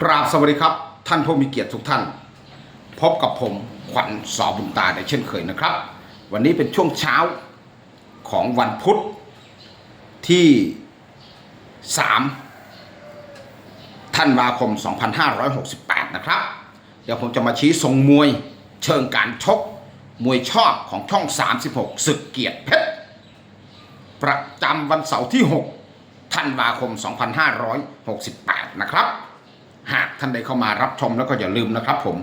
กราบสวัสดีครับ ท่านผู้มีเกียรติทุกท่าน พบกับผมขวัญสอบุญตาได้เช่นเคยนะครับ วันนี้เป็นช่วงเช้าของวันพุธที่ 3 ธันวาคม 2568 นะครับ เดี๋ยวผมจะมาชี้ทรงมวยเชิงการชก มวยชอบของช่อง 36ศึกเกียรติเพชรประจำวันเสาร์ที่ 6 ธันวาคม 2568 นะครับ หากท่านใดเข้ามารับชมแล้วก็อย่าลืมนะครับผม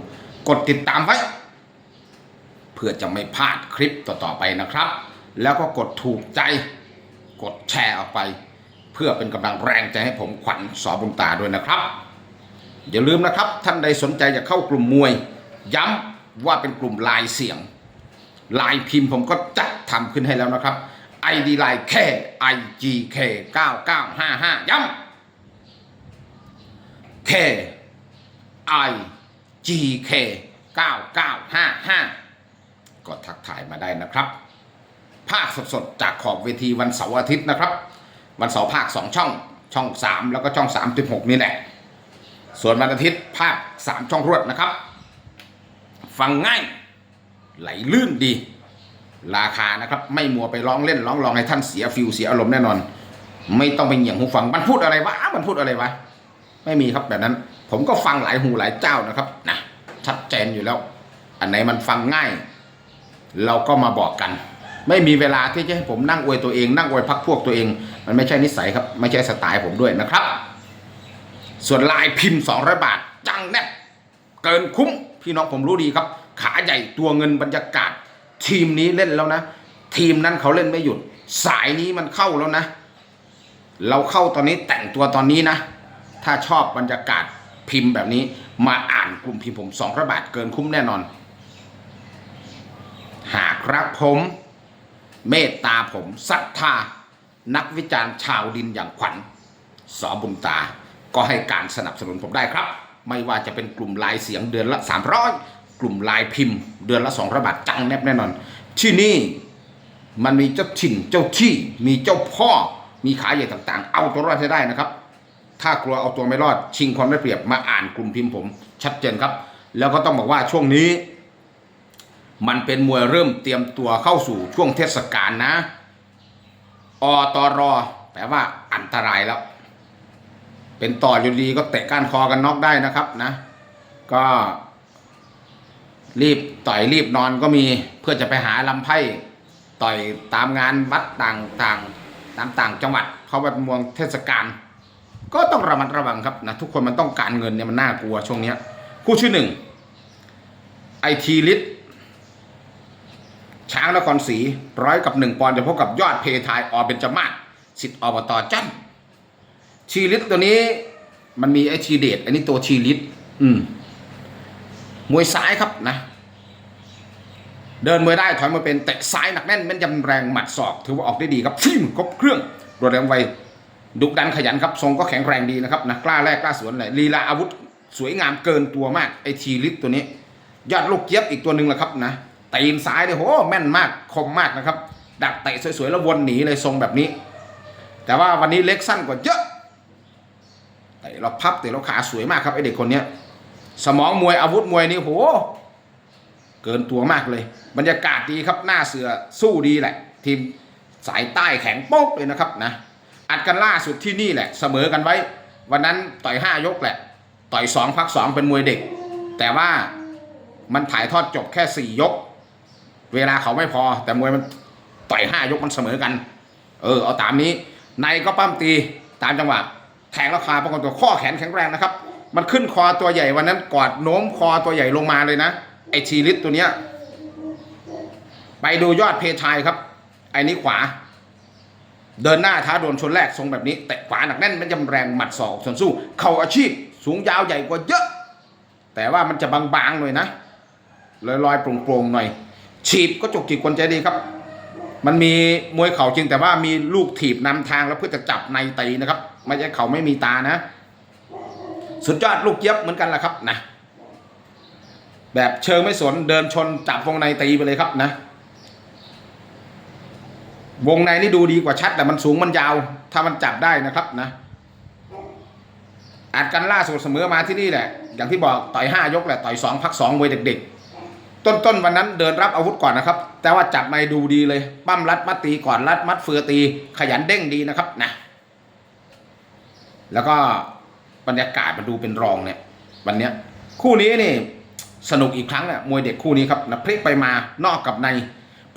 กดติดตามไว้ เพื่อจะไม่พลาดคลิปต่อๆไปนะครับ แล้วก็กดถูกใจ กดแชร์ออกไป เพื่อเป็นกำลังแรงใจให้ผมขวัญสอบุญตาด้วยนะครับ อย่าลืมนะครับ ท่านใดสนใจจะเข้ากลุ่มมวย ย้ำว่าเป็นกลุ่มลายเสียงลายพิมพ์ผมก็จัดทำขึ้นให้แล้วนะครับ ID ไลน์ K IGK 9955ย้ำ K I G K 9955 ก็ทักทายมาได้นะครับ ภาคสดๆ จากขอบเวทีวันเสาร์อาทิตย์นะครับ วันเสาร์ภาค 2 ช่อง ช่อง 3 แล้วก็ช่อง 36 นี่แหละ ส่วนวันอาทิตย์ภาค 3 ช่องรวดนะครับ ฟังง่าย ไหลลื่นดี ราคานะครับ ไม่มัวไปร้องเล่นร้องรองให้ท่านเสียฟิลเสียอารมณ์แน่นอน ไม่ต้องไปเหยียงหูฟัง มันพูดอะไรวะ มันพูดอะไรวะ ไม่มีครับแบบนั้น ผมก็ฟังหลายหูหลายเจ้านะครับนะชัดเจนอยู่แล้ว อันไหนมันฟังง่าย เราก็มาบอกกัน ไม่มีเวลาที่จะให้ผมนั่งอวยตัวเอง นั่งอวยพักพวกตัวเอง มันไม่ใช่นิสัยครับ ไม่ใช่สไตล์ผมด้วยนะครับ ส่วนลายพิมพ์ 200 บาท จังแนบเกินคุ้มพี่น้องผมรู้ดีครับ ขาใหญ่ตัวเงินบรรยากาศ ทีมนี้เล่นแล้วนะ ทีมนั้นเขาเล่นไม่หยุด สายนี้มันเข้าแล้วนะ เราเข้าตอนนี้แต่งตัวตอนนี้นะ ถ้าชอบบรรยากาศพิมพ์แบบนี้ มาอ่านกลุ่มพิมพ์ผมสองระบาทเกินคุ้มแน่นอน หากรักผม เมตตาผมศรัทธานักวิจารณ์ชาวดินอย่างขวัญสอบุญตา ก็ให้การสนับสนุนผมได้ครับ ไม่ว่าจะเป็นกลุ่มลายเสียงเดือนละ 300 กลุ่มลายพิมพ์ เดือนละ2ระบาทจังแนบแน่นอน ที่นี่มันมีเจ้าถิ่นเจ้าที่มีเจ้าพ่อมีขาใหญ่ต่างๆ เอาตัวรอดให้ได้นะครับ ถ้ากลัวเอาตัวไม่รอด ชิงความได้เปรียบมาอ่านกลุ่มพิมพ์ผม ชัดเจนครับ แล้วก็ต้องบอกว่าช่วงนี้ มันเป็นมวยเริ่มเตรียมตัวเข้าสู่ช่วงเทศกาลนะอตรแปลว่าอันตรายแล้ว เป็นต่ออยู่ดีก็เตะก้านคอกันน็อกได้นะครับนะ ก็รีบต่อยรีบนอนก็มีเพื่อจะไปหาลำไพ่ต่อยตามงานวัดต่างต่างตามต่างจังหวัดเขาแบบมวงเทศกาล ก็ต้องระมัดระวังครับนะทุกคนมันต้องการเงินเนี่ยมันน่ากลัวช่วงเนี้ยคู่ชื่อหนึ่งไอทีลิทช้างนครศรีร้อยกับหนึ่งปอนด์จะพบกับยอดเพทายอเบนจมาศสิทธิ์อบตจันทีลิทตัวนี้มันมีไอทีเดตอันนี้ตัวชีลิทอืมมวยซ้ายครับนะ เดินมวยได้ถอยมาเป็นเตะซ้ายหนักแน่นแม่นยำแรงหมัดศอก ถือว่าออกได้ดีครับฟิมครบเครื่องรวดเร็วไว ดุดันขยันครับทรงก็แข็งแรงดีนะครับนะกล้าแลกกล้าสวนเลยลีลาอาวุธสวยงามเกินตัวมากไอทีลิฟตัวนี้ ยอดลูกเจี๊ยบอีกตัวหนึ่งแหละครับนะตีนซ้ายเนี่ยโหแม่นมากคมมากนะครับ ดักเตะสวยๆแล้ววนหนีเลยทรงแบบนี้ แต่ว่าวันนี้เล็กสั้นกว่าเยอะเตะเราพับเตะเราขาสวยมากครับไอเด็กคนเนี้ยสมองมวยอาวุธมวยนี่โหเกินตัวมากเลย บรรยากาศดีครับหน้าเสือสู้ดีแหละ ทีมสายใต้แข็งโป๊กเลยนะครับนะ อัดกันล่าสุดที่นี่แหละ เสมอกันไว้ วันนั้นต่อยห้ายกแหละ ต่อยสองพักสองเป็นมวยเด็ก แต่ว่ามันถ่ายทอดจบแค่สี่ยก เวลาเขาไม่พอ แต่มวยมันต่อยห้ายกมันเสมอกัน เออเอาตามนี้ในก็ปั้มตีตามจังหวะแทงราคาปรากฏตัวข้อแขนแข็งแรงนะครับ มันขึ้นคอตัวใหญ่วันนั้นกอดโน้มคอตัวใหญ่ลงมาเลยนะไอชีลิตตัวเนี้ยไปดูยอดเพทายครับ ไอ้นี้ขวา เดินหน้าท้าโดนชนแรกทรงแบบนี้แต่ขวาหนักแน่นมันจำแรงหมัดศอกส่วนสู้ เข่าอาชีพ สูงยาวใหญ่กว่าเยอะ แต่ว่ามันจะบางๆหน่อยนะลอยๆโปร่งๆหน่อย ฉีบก็จกจีบคนใจดีครับ มันมีมวยเข่าจริงแต่ว่ามีลูกถีบนำทางแล้วเพื่อจะจับในตีนะครับ ไม่ใช่เข่าไม่มีตานะ สุดยอดลูกเย็บเหมือนกันแหละครับนะแบบเชิงไม่สนเดินชนจับวงในตีไปเลยครับนะ วงในนี่ดูดีกว่าชัดแต่มันสูงมันยาว ถ้ามันจับได้นะครับนะอัดกันล่าสุดเสมอมาที่นี่แหละ อย่างที่บอกต่อยห้ายกแหละต่อยสองพักสองมวยเด็กๆ ต้นๆวันนั้นเดินรับอาวุธก่อนนะครับ แต่ว่าจับไม่ดูดีเลย ปั้มรัดมัดตีก่อนรัดมัดเฟือตี ขยันเด้งดีนะครับนะ แล้วก็บรรยากาศมันดูเป็นรองเนี่ย วันเนี้ยคู่นี้นี่สนุกอีกครั้งเนี่ยมวยเด็กคู่นี้ครับนะพลิกไปมานอกกับใน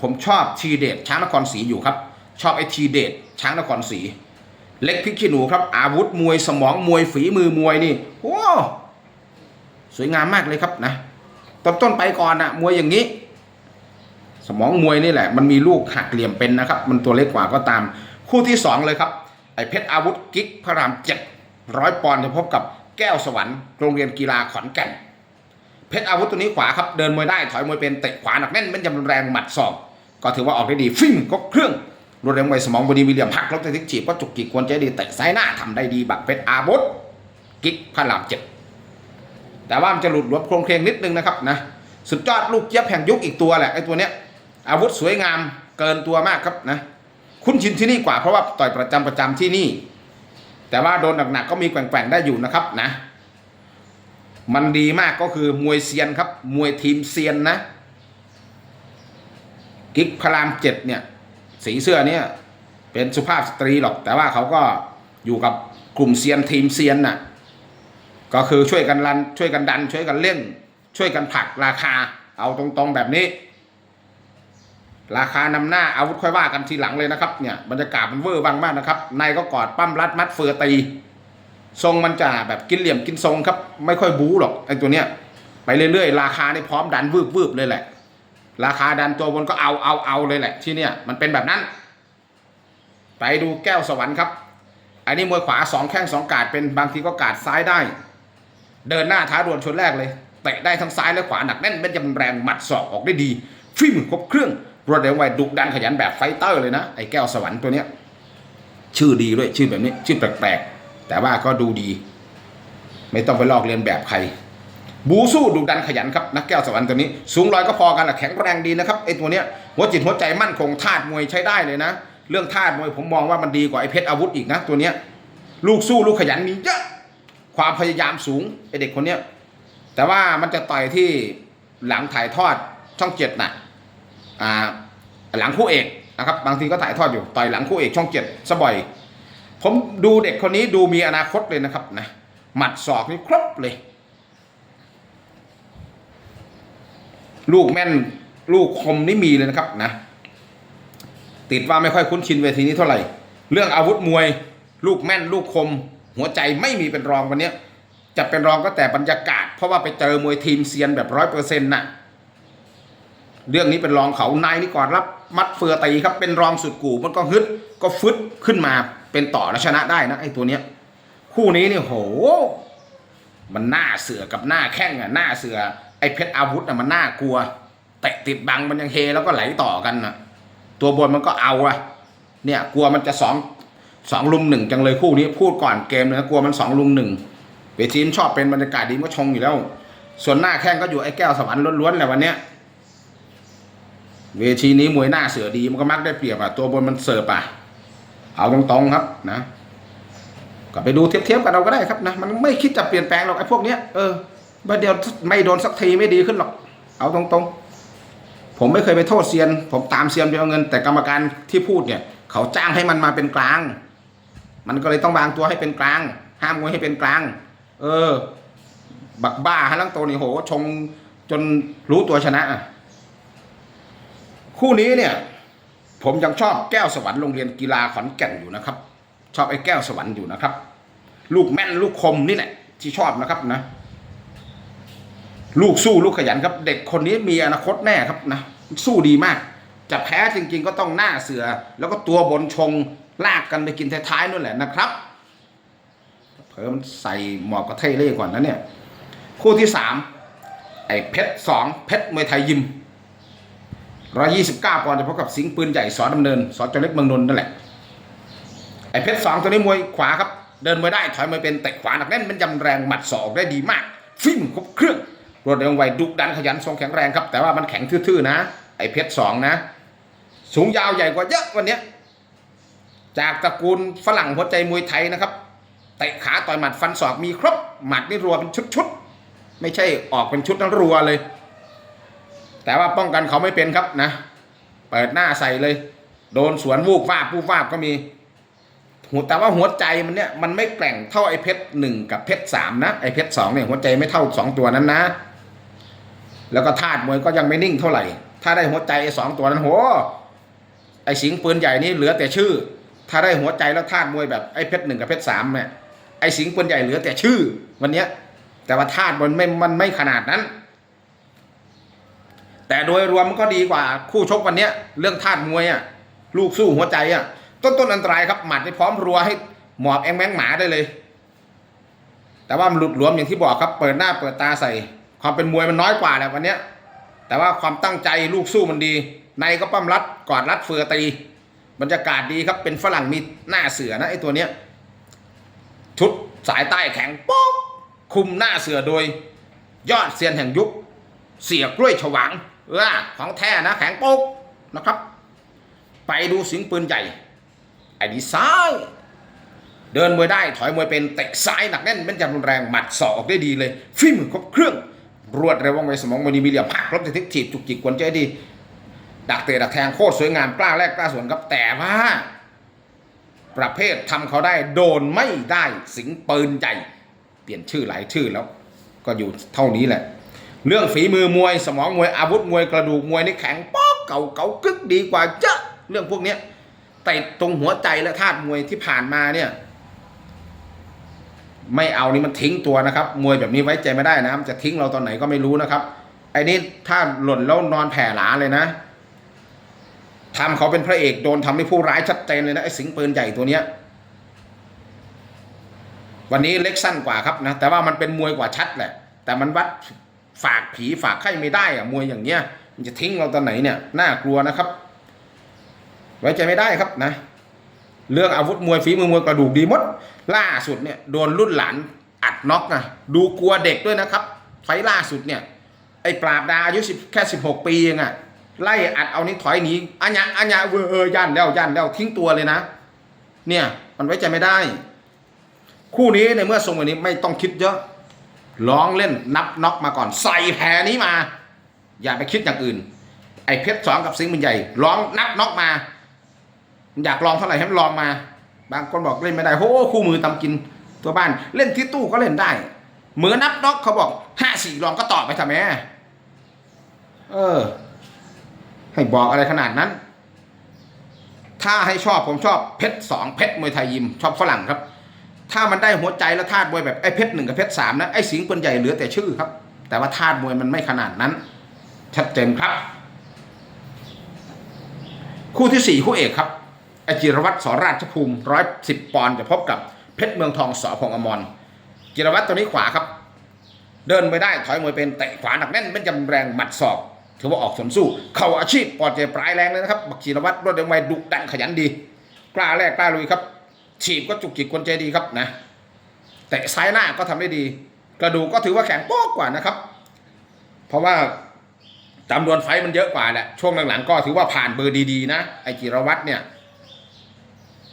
ผมชอบทีเดชช้างนครศรีอยู่ครับ ชอบไอ้ทีเดชช้างนครศรีเล็กพริกขี้หนูครับ อาวุธมวยสมองมวยฝีมือมวยนี่โอ้สวยงามมากเลยครับนะต้นต้นไปก่อนนะมวยอย่างนี้ สมองมวยนี่แหละ มันมีลูกหักเหลี่ยมเป็นนะครับ มันตัวเล็กกว่าก็ตาม คู่ที่สองเลยครับ ไอเพชรอาวุธกิ๊กพระรามเจ็ดร้อยปอนด์จะพบกับแก้วสวรรค์โรงเรียนกีฬาขอนแก่นเพชรอาวุธตัวนี้ขวาครับ เดินมวยได้ถอยมวยเป็นเตะขวาหนักแน่นเป็นยำรุนแรงหมัดศอก ก็ถือว่าออกได้ดีฟิ้งก็เครื่องรวดเร็วไวสมองบดีมีเลียมหักลบแต่ทิกจีบก็จุกจิกควรจดีเตะซ้ายหน้าทำได้ดีบักเพชรอาวุธกิ๊กพระรามเจ็ดแต่ว่ามันจะหลุดหลวมโครงเคลงนิดนึงนะครับนะสุดยอดลูกเจี๊ยบแห่งยุคอีกตัวแหละไอ้ตัวเนี้ยอาวุธสวยงามเกินตัวมากครับนะคุ้นชินที่นี่กว่าเพราะว่าต่อยประจำประจำที่นี่ แต่ว่าโดนหนักๆก็มีแกว่งๆได้อยู่นะครับนะ มันดีมากก็คือมวยเซียนครับ มวยทีมเซียนนะ กิ๊กพระรามเจ็ดเนี่ย สีเสื้อเนี่ย เป็นสุภาพสตรีหรอก แต่ว่าเขาก็อยู่กับกลุ่มเซียนทีมเซียนน่ะ ก็คือช่วยกันรันช่วยกันดัน ช่วยกันเล่น ช่วยกันผลักราคา เอาตรงๆแบบนี้ ราคานำหน้าอาวุธค่อยว่ากันทีหลังเลยนะครับเนี่ยบรรยากาศมันเวอร์วังมากนะครับในก็กอดปั้มรัดมัดเฟือตีทรงมันจะแบบกินเหลี่ยมกินทรงครับ ไม่ค่อยบู๊หรอกไอ้ตัวเนี้ยไปเรื่อยๆ ราคานี่พร้อมดันวืบวืบเลยแหละ ราคาดันตัวบนก็เอาเอาเอาเลยแหละ ที่เนี่ยมันเป็นแบบนั้น ไปดูแก้วสวรรค์ครับ อันนี้มวยขวาสองแข้งสองกาดเป็นบางทีก็กาดซ้ายได้ เดินหน้าท้าดวลชนแรกเลยเตะได้ทั้งซ้ายและขวาหนักแน่นเป็นจำแรงหมัดศอกออกได้ดีฟิล์มครบเครื่องรวดเร็วไวดุดันขยันแบบไฟเตอร์เลยนะไอ้แก้วสวรรค์ตัวเนี้ยชื่อดีด้วยชื่อแบบนี้ชื่อแปลกๆแต่ว่าก็ดูดี ไม่ต้องไปลอกเลียนแบบใคร บูสู้ดุดันขยันครับนักแก้วสวรรค์ตัวนี้ สูงร้อยก็พอกันแหละแข็งแรงดีนะครับไอ้ตัวเนี้ยหัวจิตหัวใจมั่นคงธาตุมวยใช้ได้เลยนะ เรื่องธาตุมวยผมมองว่ามันดีกว่าไอ้เพชรอาวุธอีกนะตัวเนี้ยลูกสู้ลูกขยันมีเยอะความพยายามสูงไอ้เด็กคนเนี้ยแต่ว่ามันจะต่อยที่หลังถ่ายทอดช่องเจ็ดน่ะอ่าหลังคู่เอกนะครับบางทีก็ถ่ายทอดอยู่ต่อยหลังคู่เอกช่องเจ็ดซะบ่อย ผมดูเด็กคนนี้ดูมีอนาคตเลยนะครับนะหมัดศอกนี่ครบเลย ลูกแม่นลูกคมนี่มีเลยนะครับนะติดว่าไม่ค่อยคุ้นชินเวทีนี้เท่าไหร่ เรื่องอาวุธมวย ลูกแม่นลูกคม หัวใจไม่มีเป็นรองวันนี้จะเป็นรองก็แต่บรรยากาศ เพราะว่าไปเจอมวยทีมเซียนแบบร้อยเปอร์เซ็นต์น่ะเรื่องนี้เป็นรองเขานายนี่ก่อนรับมัดเฟือตีครับ เป็นรองสุดกูมันก็ฮึดก็ฟึดขึ้นมาเป็นต่อและชนะได้นะไอ้ตัวเนี้ย คู่นี้เนี่ยโห มันหน้าเสือกับหน้าแข้งอะหน้าเสือ ไอ้เพชรอาวุธอะมันน่ากลัวเตะติดบังมันยังเฮแล้วก็ไหลต่อกันน่ะ ตัวบนมันก็เอาอะเนี่ยกลัวมันจะสองสองลุมหนึ่งจังเลยคู่นี้พูดก่อนเกมเลยนะกลัวมันสองลุมหนึ่งเวทีมนชอบเป็นบรรยากาศดีก็ชงอยู่แล้ว ส่วนหน้าแข้งก็อยู่ไอ้แก้วสวรรค์ล้วนๆแหละวันเนี้ยเวทีนี้มวยหน้าเสือดีมันก็มักได้เปรียบอะตัวบนมันเสิร์ฟอะเอาตรงๆครับนะก็ไปดูเทียบๆกันเราก็ได้ครับนะ มันไม่คิดจะเปลี่ยนแปลงหรอกไอ้พวกเนี้ยเออ ประเดี๋ยวไม่โดนสักทีไม่ดีขึ้นหรอก เอาตรงๆ ผมไม่เคยไปโทษเซียน ผมตามเซียนไปเอาเงิน แต่กรรมการที่พูดเนี่ย เขาจ้างให้มันมาเป็นกลาง มันก็เลยต้องวางตัวให้เป็นกลาง ห้ามมวยให้เป็นกลาง เออ บักบ้าฮะลังโตนี่โห ชงจนรู้ตัวชนะ คู่นี้เนี่ย ผมยังชอบแก้วสวรรค์โรงเรียนกีฬาขอนแก่นอยู่นะครับ ชอบไอ้แก้วสวรรค์อยู่นะครับ ลูกแม่นลูกคมนี่แหละที่ชอบนะครับนะ ลูกสู้ลูกขยันครับ เด็กคนนี้มีอนาคตแน่ครับนะสู้ดีมาก จะแพ้จริงๆก็ต้องหน้าเสือ แล้วก็ตัวบนชงลากกันไปกินท้ายๆนู่นแหละนะครับ เพิ่มใส่หมอกกระเทยเล่ก่อนนะเนี่ยคู่ที่สามไอ้เพชรสองเพชรมวยไทยยิมร้อยยี่สิบเก้าปอนด์จะพบกับสิงห์ปืนใหญ่สอดำเนินสอจเล็กเมืองนนท์นั่นแหละไอ้เพชรสองตัวนี้มวยขวาครับ เดินมวยได้ถอยมาเป็นเตะขวาหนักแน่นเป็นยำแรงหมัดศอกได้ดีมากฟิล์มครบเครื่อง รวดเร็วไวดุดันขยันทรงแข็งแรงครับ แต่ว่ามันแข็งทื่อๆนะ ไอเพชรสองนะ สูงยาวใหญ่กว่าเยอะวันเนี้ยจากตระกูลฝรั่งหัวใจมวยไทยนะครับเตะขาต่อยหมัดฟันศอกมีครบหมัดนี่รัวเป็นชุดๆไม่ใช่ออกเป็นชุดนั้นรัวเลย แต่ว่าป้องกันเขาไม่เป็นครับนะ เปิดหน้าใส่เลย โดนสวนวูบวาบวูบวาบก็มีหัวแต่ว่าหัวใจมันเนี่ยมันไม่แกร่งเท่าไอ้เพชรหนึ่งกับเพชรสามนะไอ้เพชรสองเนี่ยหัวใจไม่เท่าสองตัวนั้นนะ แล้วก็ธาตุมวยก็ยังไม่นิ่งเท่าไหร่ ถ้าได้หัวใจไอ้สองตัวนั้นโหไอ้สิงห์ปืนใหญ่นี่เหลือแต่ชื่อ ถ้าได้หัวใจแล้วธาตุมวยแบบไอ้เพชรหนึ่งกับเพชรสามเนี่ยไอ้สิงห์ปืนใหญ่เหลือแต่ชื่อ วันเนี้ยแต่ว่าธาตุมันไม่มันไม่ขนาดนั้น แต่โดยรวมมันก็ดีกว่าคู่ชกวันเนี้ย เรื่องธาตุมวยอะลูกสู้หัวใจอะ ต้นต้นอันตรายครับหมัดนี่พร้อมรัวให้หมอบแองแมงหมาได้เลย แต่ว่ามันหลุดหลวมอย่างที่บอกครับ เปิดหน้าเปิดตาใส่ ความเป็นมวยมันน้อยกว่าแหละวันเนี้ย แต่ว่าความตั้งใจลูกสู้มันดี ในก็ปั้มรัดกอดรัดเฟือตีบรรยากาศดีครับเป็นฝรั่งมีหน้าเสือนะไอ้ตัวเนี้ยชุดสายใต้แข็งโป๊กคุมหน้าเสือโดย ยอดเซียนแห่งยุค เสียกล้วยฉวางเออของแท้นะแข็งโป๊กนะครับ ไปดูสิงปืนใหญ่ไอ้ดีซ้ายเดินมวยได้ถอยมวยเป็นเตะซ้ายหนักแน่นเป็นจำรุนแรงหมัดศอกออกได้ดีเลยฟิมือครบเครื่อง รวดเร็วว่องไวสมองมณีมีเหลี่ยมผักรบจะทิกถีบจุกจิกกวนใจดี ดักเตะดักแทงโคตรสวยงามกล้าแรกกล้าสวนครับแต่ว่า ประเภททำเขาได้โดนไม่ได้สิงปืนใหญ่ เปลี่ยนชื่อหลายชื่อแล้ว ก็อยู่เท่านี้แหละ เรื่องฝีมือมวยสมองมวยอาวุธมวยกระดูกมวยนี่แข็งป๊อกเก่าเก่ากึกดีกว่าเยอะเรื่องพวกเนี้ยแต่ตรงหัวใจและธาตุมวยที่ผ่านมาเนี่ย ไม่เอานี่มันทิ้งตัวนะครับ มวยแบบนี้ไว้ใจไม่ได้นะมันจะทิ้งเราตอนไหนก็ไม่รู้นะครับ ไอ้นี่ถ้าหล่นแล้วนอนแผ่หลาเลยนะทำเขาเป็นพระเอกโดนทำให้ผู้ร้ายชัดเจนเลยนะไอ้สิงปืนใหญ่ตัวเนี้ยวันนี้เล็กสั้นกว่าครับนะ แต่ว่ามันเป็นมวยกว่าชัดแหละ แต่มันวัดฝากผีฝากไข้ไม่ได้อะมวยอย่างเงี้ย มันจะทิ้งเราตอนไหนเนี่ย น่ากลัวนะครับ ไว้ใจไม่ได้ครับนะ เรื่องอาวุธมวยฝีมือมวยกระดูกดีมด ล่าสุดเนี่ยโดนรุ่นหลานอัดน็อกนะดูกลัวเด็กด้วยนะครับ ไฟล่าสุดเนี่ยไอ้ปราบดาอายุสิบแค่สิบหกปีเองอะไล่อัดเอานี่ถอยหนีอัญญาอัญญาเวอร์เออย่านแล้วย่านแล้วทิ้งตัวเลยนะ เนี่ยมันไว้ใจไม่ได้ คู่นี้ในเมื่อทรงแบบนี้ไม่ต้องคิดเยอะร้องเล่นนับน็อกมาก่อน ใส่แผลนี้มา อย่าไปคิดอย่างอื่น ไอ้เพชรสองกับสิงห์มันใหญ่ร้องนับน็อกมา อยากลองเท่าไหร่ให้มันลองมา บางคนบอกเล่นไม่ได้โอ้คู่มือตำกินตัวบ้าน เล่นที่ตู้ก็เล่นได้ เหมือนนับน็อกเขาบอกห้าสี่ลองก็ตอบไปทำไมเออ ให้บอกอะไรขนาดนั้น ถ้าให้ชอบผมชอบเพชรสองเพชรมวยไทยยิม ชอบฝรั่งครับ ถ้ามันได้หัวใจและธาตุมวยแบบไอ้เพชรหนึ่งกับเพชรสามนะไอ้สิงห์ปืนใหญ่เหลือแต่ชื่อครับ แต่ว่าธาตุมวยมันไม่ขนาดนั้น ชัดเจนครับ คู่ที่สี่คู่เอกครับ อจิรวัตรสราชภูมิร้อยสิบปอนด์จะพบกับเพชรเมืองทองสอพงษ์อมรจิรวัตรตัวนี้ขวาครับ เดินไม่ได้ถอยมวยเป็นเตะขวาหนักแน่นเป็นจำแรงหมัดศอกถือว่าออกสนสู้ เข่าอาชีพปอดเจปลายแรงเลยนะครับบักจิรวัตรรวดเร็วไวดุดันขยันดี กล้าแรกกล้าลุยครับฉีบก็จุกจิกกวนใจดีครับนะเตะซ้ายหน้าก็ทำได้ดี กระดูกก็ถือว่าแข็งโป๊กกว่านะครับ เพราะว่าจำนวนไฟมันเยอะกว่าแหละช่วงหลังๆก็ถือว่าผ่านเบอร์ดีๆนะไอจิรวัตรเนี่ย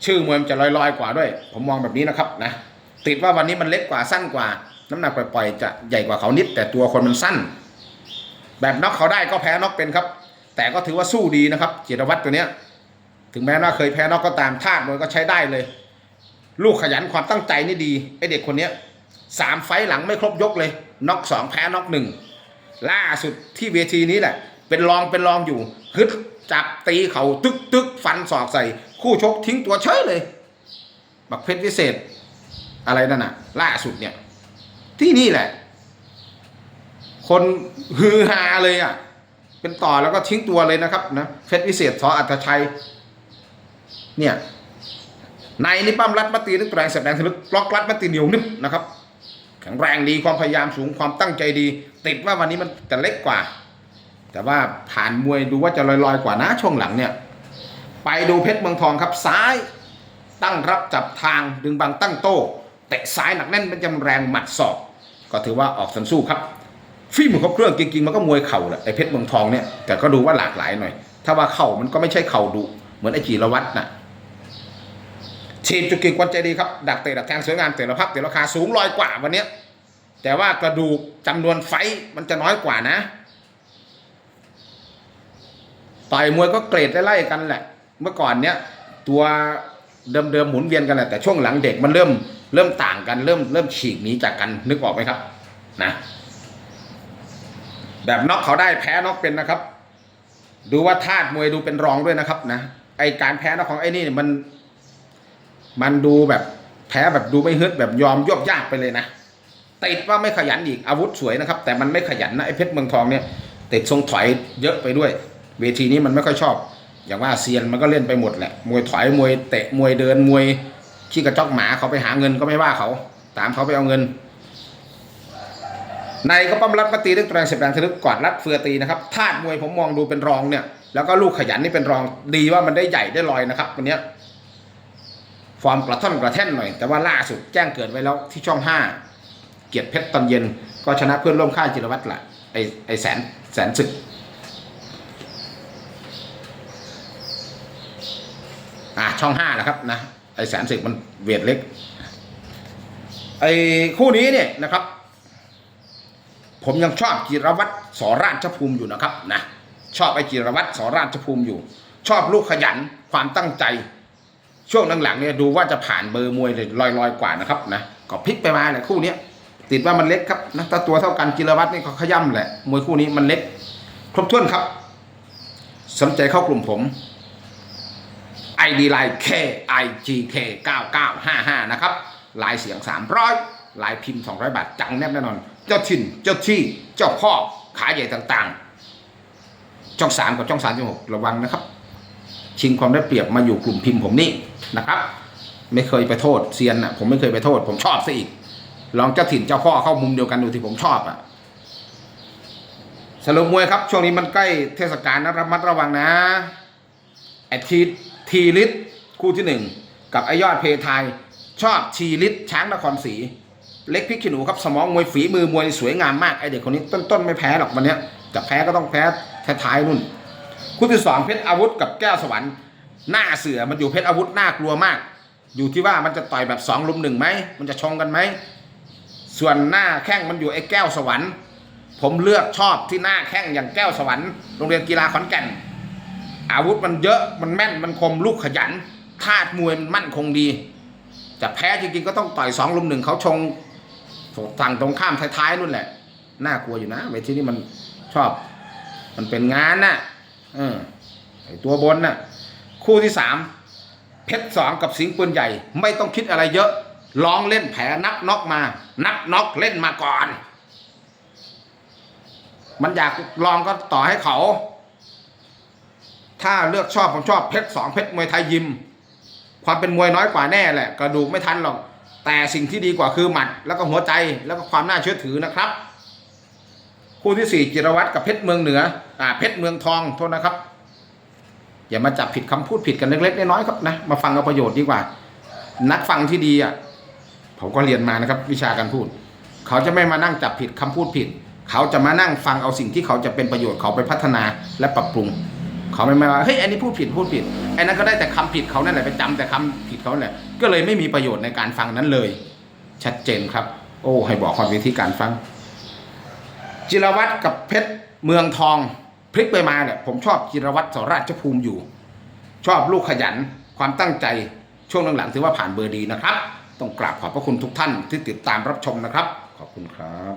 ชื่อมวยมันจะลอยๆกว่าด้วย ผมมองแบบนี้นะครับนะติดว่าวันนี้มันเล็กกว่าสั้นกว่า น้ำหนักปล่อยๆจะใหญ่กว่าเขานิด แต่ตัวคนมันสั้น แบบน็อกเขาได้ก็แพ้น็อกเป็นครับ แต่ก็ถือว่าสู้ดีนะครับจิรวัตรตัวเนี้ย ถึงแม้ว่าเคยแพ้น็อกก็ตามธามวยก็ใช้ได้เลย ลูกขยันความตั้งใจนี่ดีไอเด็กคนเนี้ยสามไฟหลังไม่ครบยกเลยน็อกสองแพ้น็อกหนึ่งล่าสุดที่เวทีนี้แหละ เป็นรองเป็นรองอยู่ฮึดจับตีเขาตึกตึกฟันศอกใส่ คู่ชกทิ้งตัวเฉยเลย บักเพชรวิเศษ อะไรนั่นน่ะ ล่าสุดเนี่ย ที่นี่แหละ คนฮือฮาเลยอะ เป็นต่อแล้วก็ทิ้งตัวเลยนะครับนะเพชรวิเศษสออัตชัย เนี่ยในนี่ปั้มรัดมาตีนึกแรงแสบแรงทะลึกล็อกรัดมาตีเหนียวนึบนะครับแข็งแรงดีความพยายามสูงความตั้งใจดี ติดว่าวันนี้มันจะเล็กกว่า แต่ว่าผ่านมวยดูว่าจะลอยๆกว่านะช่วงหลังเนี่ย ไปดูเพชรเมืองทองครับซ้าย ตั้งรับจับทางดึงบังตั้งโต้เตะซ้ายหนักแน่นเป็นจำแรงหมัดศอก ก็ถือว่าออกสันสู้ครับฝีมือครบเครื่องจริงๆมันก็มวยเข่าแหละไอ้เพชรเมืองทองเนี่ยแต่ก็ดูว่าหลากหลายหน่อย ถ้าว่าเข่ามันก็ไม่ใช่เข่าดุเหมือนไอ้จีรวัตรน่ะทีมจุกิกวันใจดีครับ ดักเตะดักแทงสวยงามเตะละพักเตะราคาสูงลอยกว่าวันนี้แต่ว่ากระดูกจำนวนไฟมันจะน้อยกว่านะต่อยมวยก็เกรดไล่ๆกันแหละ เมื่อก่อนเนี้ยตัวเดิมๆหมุนเวียนกันแหละแต่ช่วงหลังเด็กมันเริ่มเริ่มต่างกันเริ่มเริ่มฉีกหนีจากกันนึกออกไหมครับนะแบบน็อกเขาได้แพ้น็อกเป็นนะครับ ดูว่าธาตุมวยดูเป็นรองด้วยนะครับนะไอการแพ้น็อกของไอ้นี่มัน มันดูแบบแพ้แบบดูไม่ฮึดแบบยอมยวบยากไปเลยนะติดว่าไม่ขยันอีกอาวุธสวยนะครับ แต่มันไม่ขยันนะไอเพชรเมืองทองเนี่ยติดทรงถอยเยอะไปด้วย เวทีนี้มันไม่ค่อยชอบ อย่างว่าเซียนมันก็เล่นไปหมดแหละมวยถอยมวยเตะมวยเดินมวยขี้กระจอกหมาเขาไปหาเงินก็ไม่ว่าเขา ตามเขาไปเอาเงินในก็ปั้มรัดมาตีเรื่องแรงเสียบแรงทะลึกกอดรัดเฟือตีนะครับธาตุมวยผมมองดูเป็นรองเนี่ยแล้วก็ลูกขยันนี่เป็นรองดีว่ามันได้ใหญ่ได้ลอยนะครับวันนี้ฟอร์มกระท่อนกระแท่นหน่อย แต่ว่าล่าสุดแจ้งเกิดไว้แล้วที่ช่องห้าเกียรติเพชรตอนเย็น ก็ชนะเพื่อนร่วมค่ายจิรวัตรละไอไอแสนแสนศึก อะ ช่องห้าแหละครับนะไอแสนศึกมันเวทเล็ก ไอคู่นี้เนี่ยนะครับ ผมยังชอบจิรวัตรสอราชภูมิอยู่นะครับนะชอบไอจิรวัตรสอราชภูมิอยู่ ชอบลูกขยันความตั้งใจ ช่วงหลังๆเนี่ยดูว่าจะผ่านเบอร์มวยเลยลอยๆกว่านะครับนะก็พลิกไปมาแหละคู่นี้ติดว่ามันเล็กครับนะถ้าตัวเท่ากันจิรวัตรนี่ก็ขย่ำแหละมวยคู่นี้มันเล็ก ครบถ้วนครับสนใจเข้ากลุ่มผม ID ไลน์ K I G K 9955นะครับลายเสียง 300 ลายพิมพ์ 200 บาท จังแนบแน่นอน เจ้าถิ่น เจ้าที่ เจ้าพ่อ ขาใหญ่ต่างๆ ช่อง 3 กับช่อง3ช่อง6ระวังนะครับ ชิงความได้เปรียบมาอยู่กลุ่มพิมพ์ผมนี่นะครับ ไม่เคยไปโทษเซียนนะผมไม่เคยไปโทษ ผมชอบซะอีก ลองเจ้าถิ่น เจ้าพ่อเข้ามุมเดียวกันดูที่ผมชอบอะสรุปมวยครับ ช่วงนี้มันใกล้เทศกาลนะระมัดระวังนะไอที ทีลิตคู่ที่หนึ่งกับไอยอดเพทายชอบทีลิตช้างนครศรีเล็กพิกขี้หนูครับสมองมวยฝีมือมวยสวยงามมากไอเด็กคนนี้ต้นๆไม่แพ้หรอกวันเนี้ยจะแพ้ก็ต้องแพ้ท้ายๆนู่น คู่ที่สองเพชรอาวุธกับแก้วสวรรค์หน้าเสือมันอยู่เพชรอาวุธน่ากลัวมาก อยู่ที่ว่ามันจะต่อยแบบสองลุมหนึ่งไหมมันจะชงกันไหมส่วนหน้าแข้งมันอยู่ไอ้แก้วสวรรค์ ผมเลือกชอบที่หน้าแข้งอย่างแก้วสวรรค์โรงเรียนกีฬาขอนแก่น อาวุธมันเยอะมันแม่นมันคมลูกขยันธาตุมวยมันมั่นคงดี จะแพ้จริงๆก็ต้องต่อยสองลุมหนึ่งเขาชงฝั่งตรงข้ามท้ายๆนู่นแหละ น่ากลัวอยู่นะเวทีนี้มันชอบ มันเป็นงานน่ะเออไอตัวบนน่ะ คู่ที่สามเพชรสองกับสิงห์ปืนใหญ่ ไม่ต้องคิดอะไรเยอะลองเล่นแผลนับน็อกมา นับน็อกเล่นมาก่อน มันอยากลองก็ต่อให้เขา ถ้าเลือกชอบผมชอบเพชรสองเพชรมวยไทยยิม ความเป็นมวยน้อยกว่าแน่แหละกระดูกไม่ทันหรอก แต่สิ่งที่ดีกว่าคือหมัด แล้วก็หัวใจแล้วก็ความน่าเชื่อถือนะครับ คู่ที่สี่จิรวัตรกับเพชรเมืองเหนืออ่าเพชรเมืองทองโทษนะครับอย่ามาจับผิดคำพูดผิดกันเล็กๆน้อยๆครับนะมาฟังเอาประโยชน์ดีกว่า นักฟังที่ดีอะผมก็เรียนมานะครับ วิชาการพูด เขาจะไม่มานั่งจับผิดคำพูดผิด เขาจะมานั่งฟังเอาสิ่งที่เขาจะเป็นประโยชน์เขาไปพัฒนาและปรับปรุง เขาไม่มาว่าเฮ้ยอันนี้พูดผิดพูดผิดไอ้นั้นก็ได้แต่คำผิดเขานั่นแหละไปจำแต่คำผิดเขานั่นแหละ ก็เลยไม่มีประโยชน์ในการฟังนั้นเลย ชัดเจนครับ โอ้ให้บอกความวิธีการฟัง จิรวัตรกับเพชรเมืองทองพลิกไปมาเนี่ยผมชอบจิรวัตรสราชภูมิอยู่ ชอบลูกขยันความตั้งใจช่วงหลังๆถือว่าผ่านเบอร์ดีนะครับ ต้องกราบขอบพระคุณทุกท่านที่ติดตามรับชมนะครับ ขอบคุณครับ